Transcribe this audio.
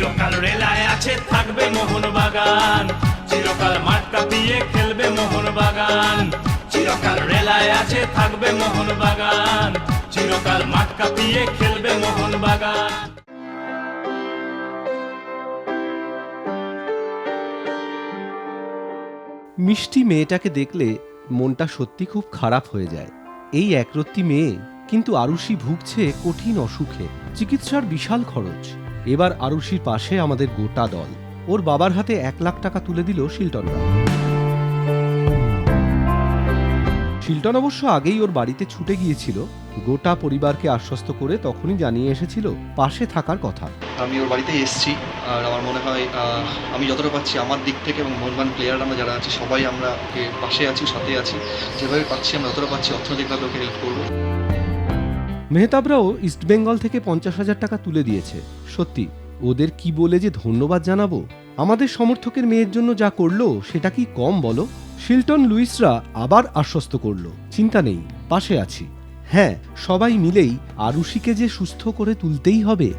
চিরকাল রেলায় আছে, থাকবে মোহন বাগান। চিরকাল মাঠ কাঁপিয়ে খেলবে মোহন বাগান। চিরকাল রেলায় আছে, থাকবে মোহন বাগান। চিরকাল মাঠ কাঁপিয়ে খেলবে মোহন বাগান। মিষ্টি মেয়েটাকে দেখলে মনটা সত্যি খুব খারাপ হয়ে যায়। এই একরত্তি মেয়ে কিন্তু আরুষি ভুগছে কঠিন অসুখে। চিকিৎসার বিশাল খরচ। এবার আরুষির পাশে আমাদের গোটা দল। ওর বাবার হাতে এক লাখ টাকা তুলে দিল শিলটনরা। শিলটন অবশ্য আগেই ওর বাড়িতে ছুটে গিয়েছিল। গোটা পরিবারকে আশ্বস্ত করে তখনই জানিয়ে এসেছিল পাশে থাকার কথা। আমি ওর বাড়িতে এসেছি আর আমার মনে হয় আমি যতটা পাচ্ছি আমার দিক থেকে এবং মোহনবান প্লেয়ার আমরা যারা আছি, সবাই আমরা পাশে আছি, সাথে আছি। যেভাবে পাচ্ছি, আমরা যতটা পাচ্ছি, অর্থনৈতিকভাবে ওকে হেল্প করব। মেহতাবরাও ইস্টবেঙ্গল থেকে পঞ্চাশ হাজার টাকা তুলে দিয়েছে। সত্যি, ওদের কি বলে যে ধন্যবাদ জানাব? আমাদের সমর্থকের মেয়ের জন্য যা করল, সেটা কি কম বলো? শিল্টন লুইসরা আবার আশ্বস্ত করল। চিন্তা নেই, পাশে আছি। হ্যাঁ সবাই মিলেই আরুষিকে যে সুস্থ করে তুলতেই হবে